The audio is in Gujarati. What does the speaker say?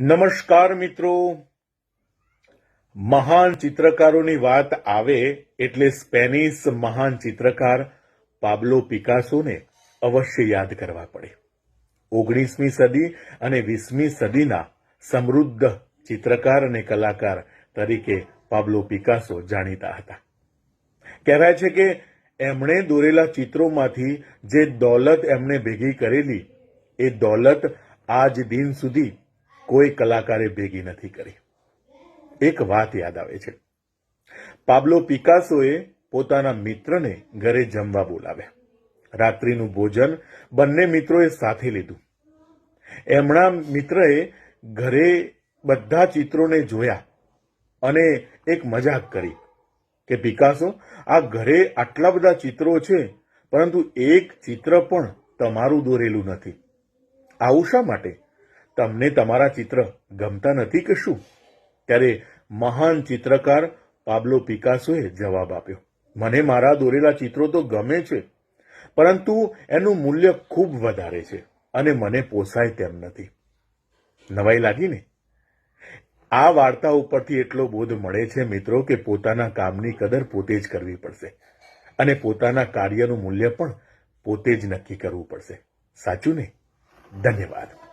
નમસ્કાર મિત્રો. મહાન ચિત્રકારોની વાત આવે એટલે સ્પેનિશ મહાન ચિત્રકાર પાબ્લો પિકાસોને અવશ્ય યાદ કરવા પડે. ઓગણીસમી સદી અને વીસમી સદીના સમૃદ્ધ ચિત્રકાર અને કલાકાર તરીકે પાબ્લો પિકાસો જાણીતા હતા. કહેવાય છે કે એમણે દોરેલા ચિત્રોમાંથી જે દોલત એમણે ભેગી કરેલી, એ દોલત આજ દિન સુધી કોઈ કલાકારે ભેગી નથી કરી. એક વાત યાદ આવે છે. પાબ્લો પિકાસોએ પોતાના મિત્રને ઘરે જમવા બોલાવ્યા. રાત્રિનું ભોજન બંને મિત્રોએ સાથે લીધું. એમના મિત્રએ ઘરે બધા ચિત્રોને જોયા અને એક મજાક કરી કે, પિકાસો, આ ઘરે આટલા બધા ચિત્રો છે, પરંતુ એક ચિત્ર પણ તમારું દોરેલું નથી. આવું શા માટે? તમને તમારા ચિત્ર ગમતા નથી કે શું? ત્યારે મહાન ચિત્રકાર પાબ્લો પિકાસોએ જવાબ આપ્યો, મને મારા દોરેલા ચિત્રો તો ગમે છે, પરંતુ એનું મૂલ્ય ખૂબ વધારે છે અને મને પોસાય તેમ નથી. નવાઈ લાગીને આ વાર્તા ઉપરથી એટલો બોધ મળે છે મિત્રો કે પોતાના કામની કદર પોતે જ કરવી પડશે અને પોતાના કાર્યનું મૂલ્ય પણ પોતે જ નક્કી કરવું પડશે. સાચું ને? ધન્યવાદ.